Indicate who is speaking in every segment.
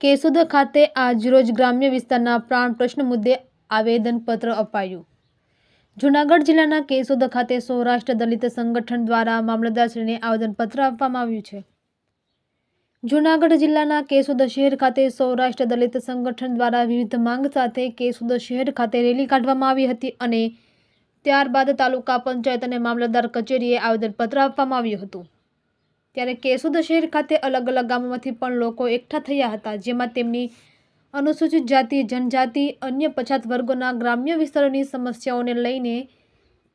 Speaker 1: કેશોદ ખાતે આજરોજ ગ્રામ્ય વિસ્તારના પ્રાણ પ્રશ્ન મુદ્દે આવેદનપત્ર અપાયું. જૂનાગઢ જિલ્લાના કેશોદ ખાતે સૌરાષ્ટ્ર દલિત સંગઠન દ્વારા મામલતદારશ્રીને આવેદનપત્ર આપવામાં આવ્યું છે. જૂનાગઢ જિલ્લાના કેશોદ શહેર ખાતે સૌરાષ્ટ્ર દલિત સંગઠન દ્વારા વિવિધ માંગ સાથે કેશોદ શહેર ખાતે રેલી કાઢવામાં આવી હતી અને ત્યારબાદ તાલુકા પંચાયત અને મામલતદાર કચેરીએ આવેદનપત્ર આપવામાં આવ્યું હતું. ત્યારે કેશોદ શહેર ખાતે અલગ અલગ ગામોમાંથી પણ લોકો એકઠા થયા હતા, જેમાં તેમની અનુસૂચિત જાતિ, જનજાતિ, અન્ય પછાત વર્ગોના ગ્રામ્ય વિસ્તારોની સમસ્યાઓને લઈને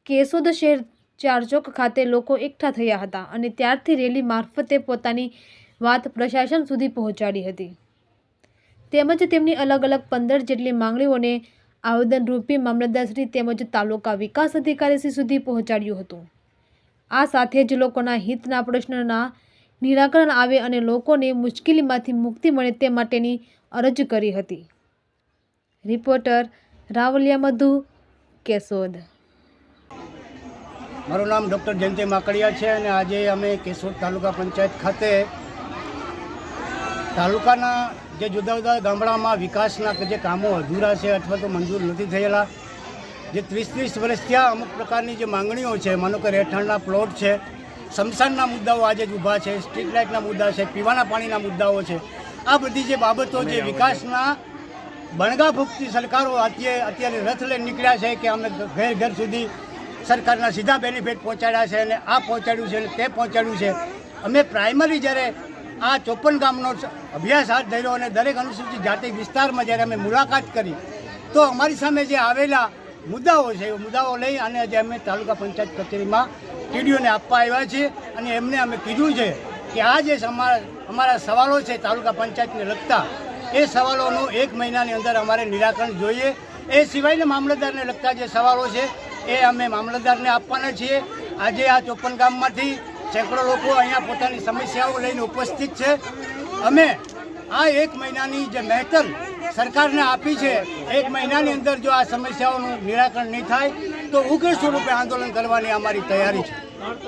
Speaker 1: કેશોદ શહેર ચારચોક ખાતે લોકો એકઠા થયા હતા અને ત્યારથી રેલી મારફતે પોતાની વાત પ્રશાસન સુધી પહોંચાડી હતી. તેમજ તેમની અલગ અલગ પંદર જેટલી માંગણીઓને આવેદનરૂપી મામલતદારશ્રી તેમજ તાલુકા વિકાસ અધિકારીશ્રી સુધી પહોંચાડ્યું હતું. આ સાથે જ લોકોના હિતના પ્રશ્નના નિરાકરણ આવે અને લોકોને મુશ્કેલીમાંથી મુક્તિ મળે તે માટેની અરજ કરી હતી. રિપોર્ટર રાવલિયા મધુ, કેશોદ.
Speaker 2: મારું નામ ડૉક્ટર જયંતિ માકડિયા છે અને આજે અમે કેશોદ તાલુકા પંચાયત ખાતે તાલુકાના જે જુદા જુદા ગામડામાં વિકાસના જે કામો અધૂરા છે અથવા તો મંજૂર નથી થયેલા જે ત્રીસ ત્રીસ વર્ષ થયા અમુક પ્રકારની જે માંગણીઓ છે માનો કે રહેઠાણના પ્લોટ છે સમસાનના મુદ્દાઓ આજે જ ઊભા છે સ્ટ્રીટ લાઇટના મુદ્દા છે પીવાના પાણીના મુદ્દાઓ છે આ બધી જે બાબતો જે વિકાસના બણગા ભૂખતી સરકારો અત્યારે અત્યારે રથ લઈને નીકળ્યા છે કે અમે ઘર ઘર સુધી સરકારના સીધા બેનિફિટ પહોંચાડ્યા છે અને આ પહોંચાડ્યું છે અને તે પહોંચાડ્યું છે. અમે પ્રાઇમરી જ્યારે આ ચોપન ગામનો અભ્યાસ હાથ ધર્યો અને દરેક અનુસૂચિત જાતિ વિસ્તારમાં જ્યારે અમે મુલાકાત કરી તો અમારી સામે જે આવેલા મુદ્દાઓ છે, એ મુદ્દાઓ લઈ અને આજે અમે તાલુકા પંચાયત કચેરીમાં ટીડીઓને આપવા આવ્યા છીએ અને એમને અમે કીધું છે કે આ જે અમારા સવાલો છે તાલુકા પંચાયતને લગતા, એ સવાલોનું એક મહિનાની અંદર અમારે નિરાકરણ જોઈએ. એ સિવાયના મામલતદારને લગતા જે સવાલો છે, એ અમે મામલતદારને આપવાના છીએ. આજે આ ચોપન ગામમાંથી સેંકડો લોકો અહીંયા પોતાની સમસ્યાઓ લઈને ઉપસ્થિત છે. અમે આ એક મહિનાની જે મહેતલ સરકારને આપી છે, એક મહિનાની અંદર જો આ સમસ્યાઓનું નિરાકરણ નહીં થાય, તો ઉગ્ર સ્વરૂપે આંદોલન કરવાની અમારી તૈયારી છે.